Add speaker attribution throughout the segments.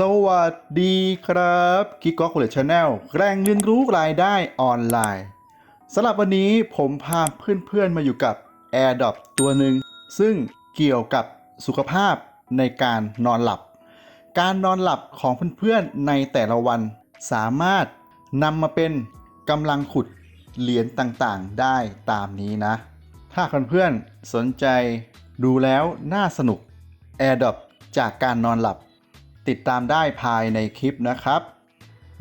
Speaker 1: สวัสดีครับกิ๊กก๊อกเลชแนลแรงเรียนรู้รายได้ออนไลน์สำหรับวันนี้ผมพาเพื่อนๆมาอยู่กับ AirDrop ตัวหนึ่งซึ่งเกี่ยวกับสุขภาพในการนอนหลับ การนอนหลับของเพื่อนๆในแต่ละวัน สามารถนำมาเป็นกำลังขุดเหรียญต่างๆ ได้ตามนี้นะ ถ้าเพื่อนๆสนใจดูแล้วน่าสนุก AirDrop จากการนอนหลับ ติดตามได้ภายในคลิปนะครับ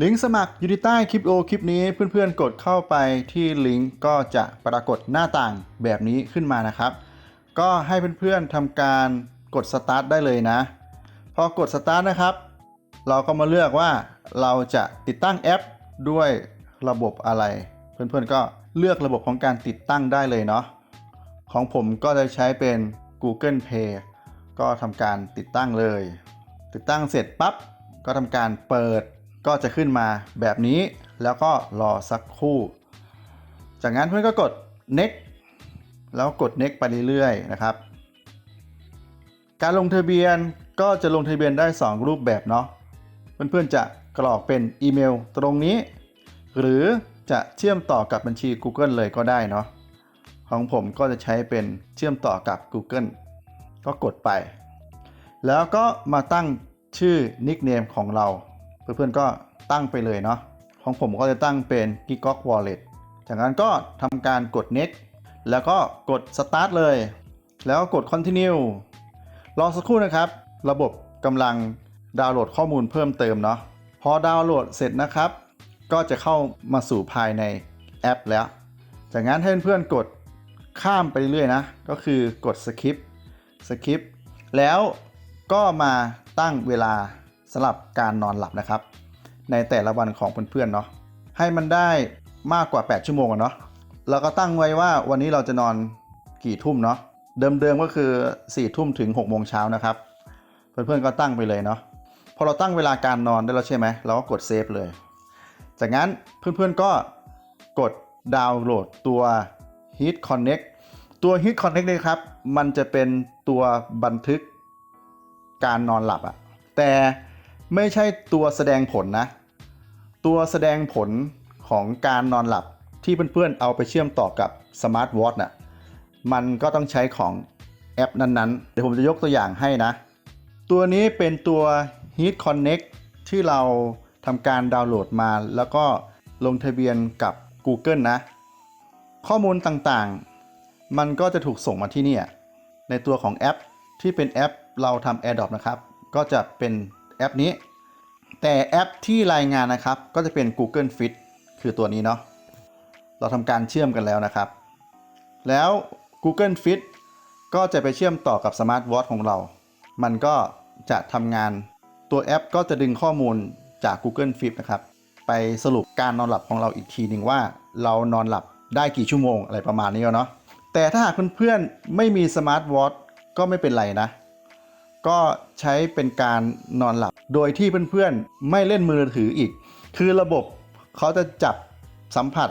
Speaker 1: ลิงก์สมัครอยู่ที่ใต้คลิปโอคลิปนี้เพื่อนๆกดเข้าไปที่ลิงก์ก็จะปรากฏหน้าต่างแบบนี้ขึ้นมานะครับ ก็ให้เพื่อนๆทำการกดสตาร์ทได้เลยนะ พอกดสตาร์ทนะครับ เราก็มาเลือกว่าเราจะติดตั้งแอปด้วยระบบอะไร เพื่อนๆก็เลือกระบบของการติดตั้งได้เลยเนาะของผมก็จะใช้เป็น Google Pay ก็ทำการติดตั้งเลย ติดตั้งเสร็จปั๊บก็ทำการเปิดก็จะขึ้นมาแบบนี้แล้วก็รอสักครู่ จากนั้นเพื่อนก็กด next แล้วกด next ไปเรื่อยๆนะครับ การลงทะเบียนก็จะลงทะเบียนได้ 2 รูปแบบเนาะเพื่อนๆจะกรอกเป็นอีเมลตรงนี้ หรือจะเชื่อมต่อกับบัญชี Google เลยก็ได้เนาะของผมก็จะใช้เป็นเชื่อมต่อกับ Google ก็กดไป แล้วก็มาตั้งชื่อนิกเนมของเรา เพื่อนๆก็ตั้งไปเลยเนาะของผมก็จะตั้งเป็น g i g o k Wallet จากนั้นก็ทำการกด next แล้วก็กด start เลย แล้วกด continue รอสักครู่นะครับ ระบบกำลังดาวน์โหลดข้อมูลเพิ่มเติมเนาะพอดาวน์โหลดเสร็จนะครับ ก็จะเข้ามาสู่ภายในแอปแล้ว จากนั้นให้เพื่อนๆกดข้ามไปเรื่อยนะ ก็คือกด skip skip แล้ว ก็มาตั้งเวลาสำหรับการนอนหลับนะครับ ในแต่ละวันของเพื่อนๆเนาะให้มันได้มากกว่า 8 ชั่วโมงอะเนาะเราก็ตั้งไว้ว่าวันนี้เราจะนอนกี่ทุ่มเนาะเดิมๆก็คือ4ทุ่มถึง6โมงเช้านะครับ เพื่อนๆก็ตั้งไปเลยเนาะพอเราตั้งเวลาการนอนได้แล้วใช่ไหมเราก็กดเซฟเลย จากนั้นเพื่อนๆก็กดดาวน์โหลดตัว Heat Connect ตัว Heat Connect เลยครับ มันจะเป็นตัวบันทึก การนอนหลับอะแต่ไม่ใช่ตัวแสดงผลนะ ตัวแสดงผลของการนอนหลับที่เพื่อนๆเอาไปเชื่อมต่อกับสมาร์ทวอทน่ะมันก็ต้องใช้ของแอปนั้นๆ เดี๋ยวผมจะยกตัวอย่างให้นะ ตัวนี้เป็นตัว Heat Connect ที่เราทำการดาวน์โหลดมา แล้วก็ลงทะเบียนกับ Google นะ ข้อมูลต่างๆ มันก็จะถูกส่งมาที่เนี่ยในตัวของแอปที่เป็นแอป เราทำ AirDrop นะครับ ก็จะเป็นแอปนี้ แต่แอปที่รายงานนะครับ ก็จะเป็น Google Fit คือตัวนี้เนาะเราทำการเชื่อมกันแล้วนะครับ แล้ว Google Fit ก็จะไปเชื่อมต่อกับ Smart Watch ของเรา มันก็จะทำงานตัวแอปก็จะดึงข้อมูลจาก Google Fit นะครับ ไปสรุปการนอนหลับของเราอีกทีหนึ่งว่า เรานอนหลับได้กี่ชั่วโมงอะไรประมาณนี้เนาะแต่ถ้าหากเพื่อนๆไม่มี Smart Watch ก็ไม่เป็นไรนะ ก็ใช้เป็นการนอนหลับ โดยที่เพื่อนๆไม่เล่นมือถืออีก คือระบบเขาจะจับสัมผัส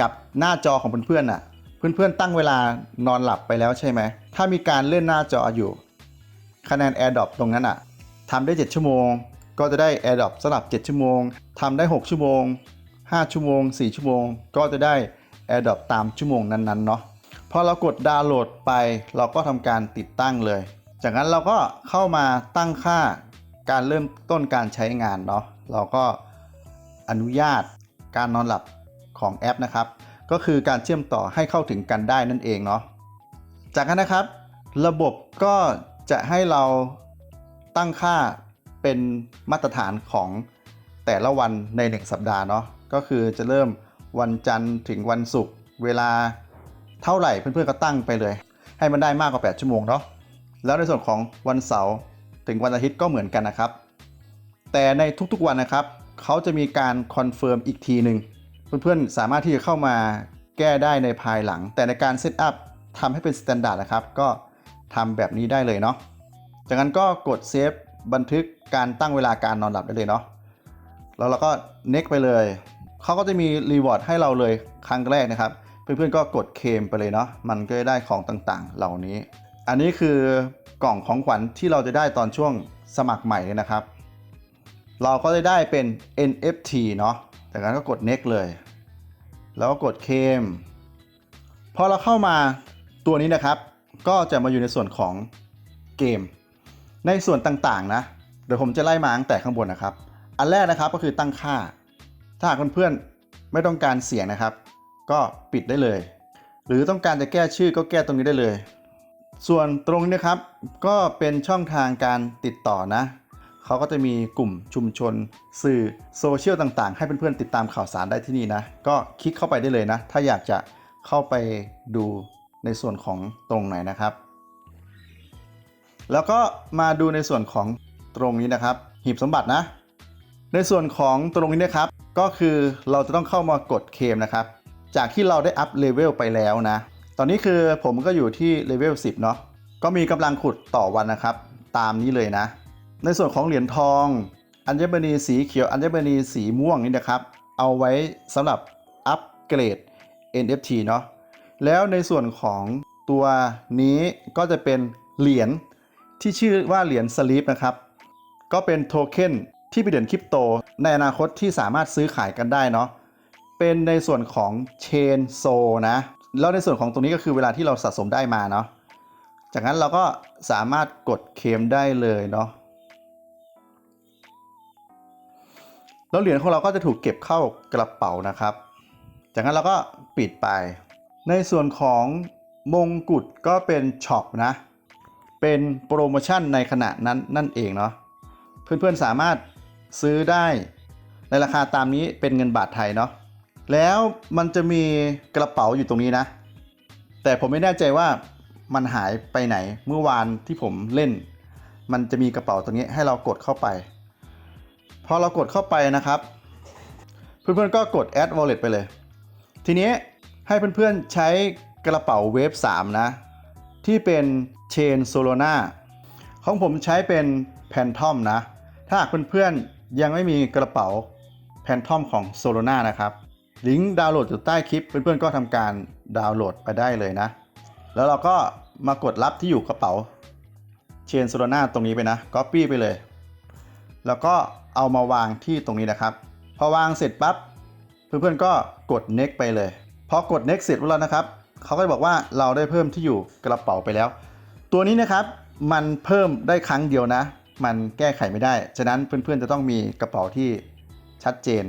Speaker 1: กับหน้าจอของเพื่อนๆน่ะ เพื่อนๆตั้งเวลานอนหลับไปแล้วใช่ไหม ถ้ามีการเล่นหน้าจออยู่ คะแนน AirDrop ตรงนั้นอะทำได้ 7 ชั่วโมง ก็จะได้ AirDrop สำหรับ 7 ชั่วโมงทำได้ 6 ชั่วโมง 5 ชั่วโมง 4 ชั่วโมง ก็จะได้ AirDrop ตามชั่วโมงนั้นๆเนาะพอเรากดดาวน์โหลดไป เราก็ทำการติดตั้งเลย จากนั้นเราก็เข้ามาตั้งค่าการเริ่มต้นการใช้งานเนาะเราก็อนุญาตการนอนหลับของแอปนะครับ ก็คือการเชื่อมต่อให้เข้าถึงกันได้นั่นเองเนาะจากนั้นนะครับ ระบบก็จะให้เราตั้งค่าเป็นมาตรฐานของแต่ละวันใน 1 สัปดาห์เนาะก็คือจะเริ่มวันจันทร์ถึงวันศุกร์เวลาเท่าไหร่เพื่อนๆก็ตั้งไปเลย ให้มันได้มากกว่า 8 ชั่วโมงเนาะ แล้วในส่วนของวันเสาร์ถึงวันอาทิตย์ก็เหมือนกันนะครับ แต่ในทุกๆวันนะครับเขาจะมีการคอนเฟิร์มอีกทีหนึ่งเพื่อนๆ สามารถที่จะเข้ามาแก้ได้ในภายหลัง แต่ในการเซตอัพทำให้เป็นสแตนดาร์ดนะครับ ก็ทำแบบนี้ได้เลยเนาะ จากนั้นก็กดเซฟบันทึกการตั้งเวลาการนอนหลับได้เลยเนาะ แล้วเราก็ next ไปเลย เขาก็จะมีรีวอร์ดให้เราเลยครั้งแรกนะครับ เพื่อนๆก็กดเคมไปเลยเนาะ มันก็จะได้ของต่างๆ เหล่านี้ อันนี้คือกล่องของขวัญที่เราจะได้ตอนช่วงสมัครใหม่นะครับ เราก็จะได้เป็น NFT เนาะจากนั้นก็กด next เลย แล้วก็กดเคมพอเราเข้ามาตัวนี้นะครับ ก็จะมาอยู่ในส่วนของเกม ในส่วนต่างๆนะ เดี๋ยวผมจะไล่มาตั้งแต่ข้างบนนะครับ อันแรกนะครับก็คือตั้งค่า ถ้าหากเพื่อนๆไม่ต้องการเสียงนะครับ ก็ปิดได้เลย หรือต้องการจะแก้ชื่อก็แก้ตรงนี้ได้เลย ส่วนตรงนี้นะครับก็เป็นช่องทางการติดต่อนะ เขาก็จะมีกลุ่มชุมชน สื่อโซเชียลต่างๆ ให้เพื่อนๆติดตามข่าวสารได้ที่นี่นะ ก็คลิกเข้าไปได้เลยนะ ถ้าอยากจะเข้าไปดูในส่วนของตรงไหนนะครับ แล้วก็มาดูในส่วนของตรงนี้นะครับ หีบสมบัตินะ ในส่วนของตรงนี้นะครับ ก็คือเราจะต้องเข้ามากดเคมนะครับ จากที่เราได้อัพเลเวลไปแล้วนะ ตอนนี้คือผมก็อยู่ที่เลเวล10 เนาะก็มีกำลังขุดต่อวันนะครับ ตามนี้เลยนะ ในส่วนของเหรียญทอง อัญมณีสีเขียวอัญมณีสีม่วงนี่นะครับ เอาไว้สำหรับอัปเกรด NFT เนาะแล้วในส่วนของตัวนี้ก็จะเป็นเหรียญที่ชื่อว่าเหรียญสลีปนะครับ ก็เป็นโทเค็นที่เป็นเหรียญคริปโต ในอนาคตที่สามารถซื้อขายกันได้เนาะเป็นในส่วนของเชนโซนะ แล้วในส่วนของตรงนี้ก็คือเวลาที่เราสะสมได้มาเนาะจากนั้นเราก็สามารถกดเคมได้เลยเนาะแล้วเหรียญของเราก็จะถูกเก็บเข้ากระเป๋านะครับ จากนั้นเราก็ปิดไป ในส่วนของมงกุฎก็เป็นช็อปนะ เป็นโปรโมชั่นในขณะนั้นนั่นเองเนาะ เพื่อนๆสามารถซื้อได้ในราคาตามนี้เป็นเงินบาทไทยเนาะ แล้วมันจะมีกระเป๋าอยู่ตรงนี้นะ แต่ผมไม่แน่ใจว่ามันหายไปไหนเมื่อวานที่ผมเล่น มันจะมีกระเป๋าตรงนี้ให้เรากดเข้าไปพอเรากดเข้าไปนะครับ เพื่อนๆก็กด add wallet ไปเลย ทีนี้ให้เพื่อนๆใช้กระเป๋าเวฟ3นะ ที่เป็น Chain Solana ของผมใช้เป็น Phantom นะ ถ้าหากเพื่อนๆยังไม่มีกระเป๋า Phantom ของ Solana นะครับ ลิงก์ดาวน์โหลดอยู่ใต้คลิปเพื่อนๆก็ทำการดาวน์โหลดไปได้เลยนะ แล้วเราก็มากดรับที่อยู่กระเป๋า Chain Solana ตรงนี้ไปนะ Copy ไปเลย แล้วก็เอามาวางที่ตรงนี้นะครับ พอวางเสร็จปั๊บเพื่อนๆก็กด next ไปเลย พอกด next เสร็จแล้วนะครับเขาก็จะบอกว่าเราได้เพิ่มที่อยู่กระเป๋าไปแล้ว ตัวนี้นะครับมันเพิ่มได้ครั้งเดียวนะ มันแก้ไขไม่ได้ ฉะนั้นเพื่อนๆจะต้องมีกระเป๋าที่ชัดเจน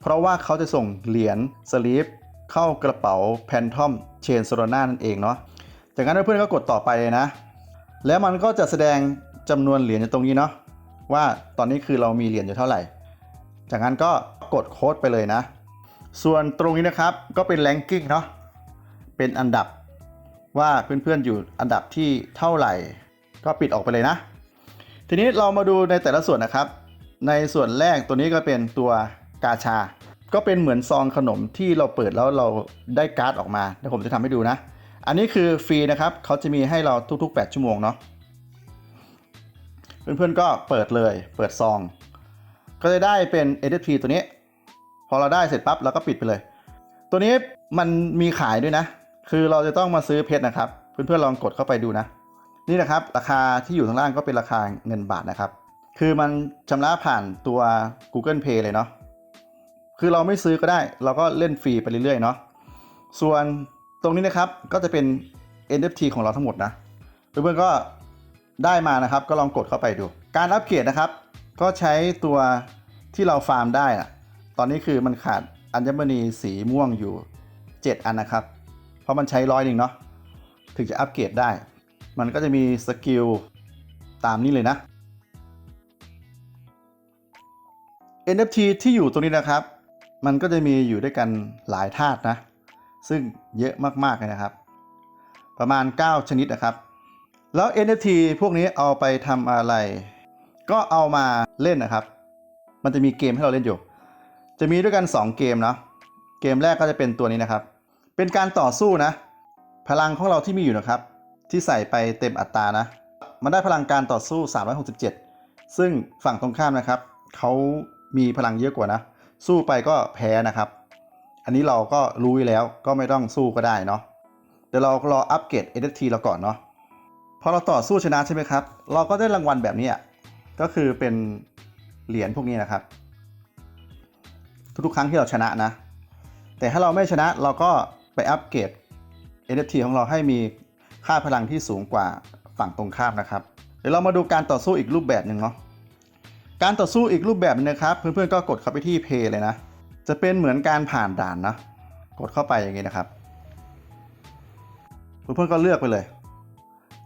Speaker 1: เพราะว่าเขาจะส่งเหรียญสลีปเข้ากระเป๋าแพนทอมเชนโซโลนานั่นเองเนาะจากนั้นเพื่อนๆก็กดต่อไปเลยนะ แล้วมันก็จะแสดงจำนวนเหรียญอยู่ตรงนี้เนาะว่าตอนนี้คือเรามีเหรียญอยู่เท่าไหร่ จากนั้นก็กดโค้ดไปเลยนะ ส่วนตรงนี้นะครับก็เป็นแ a งกิ้งเนาะเป็นอันดับว่าเพื่อนๆอยู่อันดับที่เท่าไหร่ ก็ปิดออกไปเลยนะ ทีนี้เรามาดูในแต่ละส่วนนะครับ ในส่วนแรกตัวนี้ก็เป็นตัว กาชา ก็เป็นเหมือนซองขนมที่เราเปิดแล้วเราได้การ์ดออกมาเดี๋ยวผมจะทำให้ดูนะ อันนี้คือฟรีนะครับเขาจะมีให้เราทุกๆ 8 ชั่วโมงเนาะเพื่อนๆก็เปิดเลย เปิดซอง ก็จะได้เป็น NFT ตัวนี้ พอเราได้เสร็จปั๊บเราก็ปิดไปเลย ตัวนี้มันมีขายด้วยนะ คือเราจะต้องมาซื้อเพชรนะครับ เพื่อนๆลองกดเข้าไปดูนะ นี่นะครับ ราคาที่อยู่ข้างล่างก็เป็นราคาเงินบาทนะครับ คือมันชำระผ่านตัว Google Pay เลยเนาะ คือเราไม่ซื้อก็ได้ เราก็เล่นฟรีไปเรื่อยๆเนาะส่วนตรงนี้นะครับก็จะเป็น NFT ของเราทั้งหมดนะเพื่อนๆก็ได้มานะครับ ก็ลองกดเข้าไปดู การอัปเกรดนะครับ ก็ใช้ตัวที่เราฟาร์มได้อะตอนนี้คือมันขาดอัญมณีสีม่วงอยู่ 7 อันนะครับ เพราะมันใช้ร้อยหนึ่งเนาะถึงจะอัปเกรดได้ มันก็จะมีสกิลตามนี้เลยนะ NFT ที่อยู่ตรงนี้นะครับ มันก็จะมีอยู่ด้วยกันหลายธาตุนะ ซึ่งเยอะมากๆเลยนะครับ ประมาณ 9 ชนิดนะครับ แล้ว NFT พวกนี้เอาไปทำอะไร ก็เอามาเล่นนะครับ มันจะมีเกมให้เราเล่นอยู่ จะมีด้วยกัน 2 เกมเนาะเกมแรกก็จะเป็นตัวนี้นะครับ เป็นการต่อสู้นะ พลังของเราที่มีอยู่นะครับ ที่ใส่ไปเต็มอัตรานะ มันได้พลังการต่อสู้ 367 ซึ่งฝั่งตรงข้ามนะครับเขามีพลังเยอะกว่านะ สู้ไปก็แพ้นะครับ อันนี้เราก็รู้แล้วก็ไม่ต้องสู้ก็ได้เนาะเดี๋ยวเรารออัปเกรด NFT เราก่อนเนาะพอเราต่อสู้ชนะใช่ไหมครับ เราก็ได้รางวัลแบบนี้ก็คือเป็นเหรียญพวกนี้นะครับ ทุกๆครั้งที่เราชนะนะ แต่ถ้าเราไม่ชนะเราก็ไปอัปเกรด NFT ของเราให้มีค่าพลังที่สูงกว่าฝั่งตรงข้ามนะครับ เดี๋ยวเรามาดูการต่อสู้อีกรูปแบบหนึ่งเนาะ การต่อสู้อีกรูปแบบหนึงนะครับ เพื่อนๆก็กดเข้าไปที่ Play เลยนะ จะเป็นเหมือนการผ่านด่านนะ กดเข้าไปอย่างนี้นะครับ เพื่อนๆก็เลือกไปเลย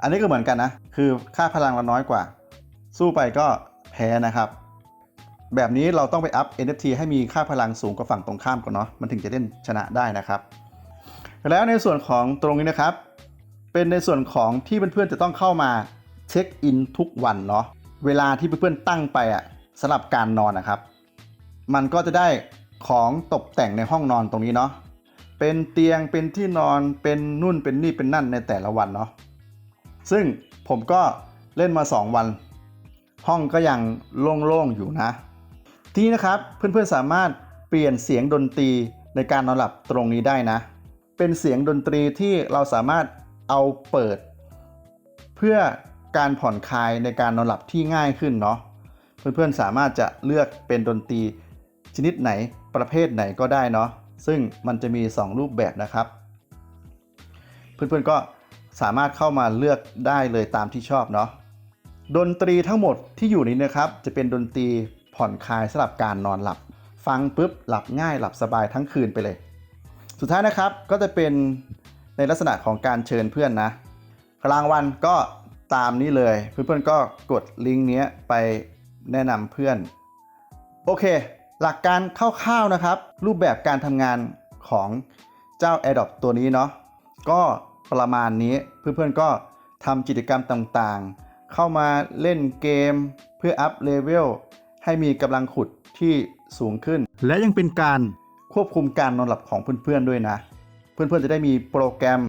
Speaker 1: อันนี้ก็เหมือนกันนะ คือค่าพลังเราน้อยกว่า สู้ไปก็แพ้นะครับ แบบนี้เราต้องไปอัพ NFT ให้มีค่าพลังสูงกว่าฝั่งตรงข้ามก่อนเนาะ มันถึงจะเล่นชนะได้นะครับ แล้วในส่วนของตรงนี้นะครับ เป็นในส่วนของที่เพื่อนๆจะต้องเข้ามาเช็คอินทุกวันเนาะ เวลาที่เพื่อนๆตั้งไปอะสำหรับการนอนนะครับ มันก็จะได้ของตกแต่งในห้องนอนตรงนี้เนาะเป็นเตียงเป็นที่นอนเป็นนู่นเป็นนี่เป็นนั่นในแต่ละวันเนาะซึ่งผมก็เล่นมา 2 วัน ห้องก็ยังโล่งๆอยู่นะ ทีนี้นะครับเพื่อนๆสามารถเปลี่ยนเสียงดนตรีในการนอนหลับตรงนี้ได้นะ เป็นเสียงดนตรีที่เราสามารถเอาเปิด เพื่อ การผ่อนคลายในการนอนหลับที่ง่ายขึ้นเนาะเพื่อนๆสามารถจะเลือกเป็นดนตรีชนิดไหนประเภทไหนก็ได้เนาะซึ่งมันจะมี 2 รูปแบบนะครับ เพื่อนๆก็สามารถเข้ามาเลือกได้เลยตามที่ชอบเนาะดนตรีทั้งหมดที่อยู่นี้นะครับ จะเป็นดนตรีผ่อนคลายสำหรับการนอนหลับ ฟังปุ๊บหลับง่ายหลับสบายทั้งคืนไปเลย สุดท้ายนะครับก็จะเป็นในลักษณะของการเชิญเพื่อนนะกลางวันก็ ตามนี้เลย เพื่อนๆก็กดลิงก์นี้ไปแนะนำเพื่อน โอเค หลักการคร่าวๆนะครับ รูปแบบการทำงานของเจ้า AirDrop ตัวนี้เนาะก็ประมาณนี้เพื่อนๆก็ทำกิจกรรมต่างๆ เข้ามาเล่นเกมเพื่ออัพเลเวลให้มีกำลังขุดที่สูงขึ้น และยังเป็นการควบคุมการนอนหลับของเพื่อนๆด้วยนะ เพื่อนๆจะได้มีโปรแกรม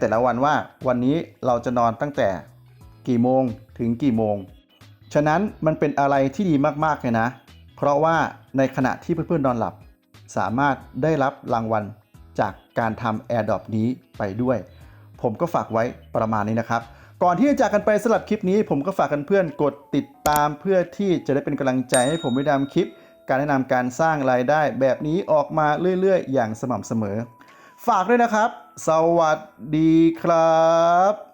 Speaker 1: แต่ละวันว่าวันนี้เราจะนอนตั้งแต่ กี่โมงถึงกี่โมง ฉะนั้นมันเป็นอะไรที่ดีมากๆเลยนะ เพราะว่าในขณะที่เพื่อนๆนอนหลับ สามารถได้รับรางวัลจากการทำ AirDrop นี้ไปด้วย ผมก็ฝากไว้ประมาณนี้นะครับ ก่อนที่จะจากกันไปสำหรับคลิปนี้ ผมก็ฝากกันเพื่อนๆกดติดตามเพื่อที่จะได้เป็นกำลังใจให้ผมได้ทำคลิป การแนะนำการสร้างรายได้แบบนี้ออกมาเรื่อยๆ อย่างสม่ำเสมอ ฝากด้วยนะครับ สวัสดีครับ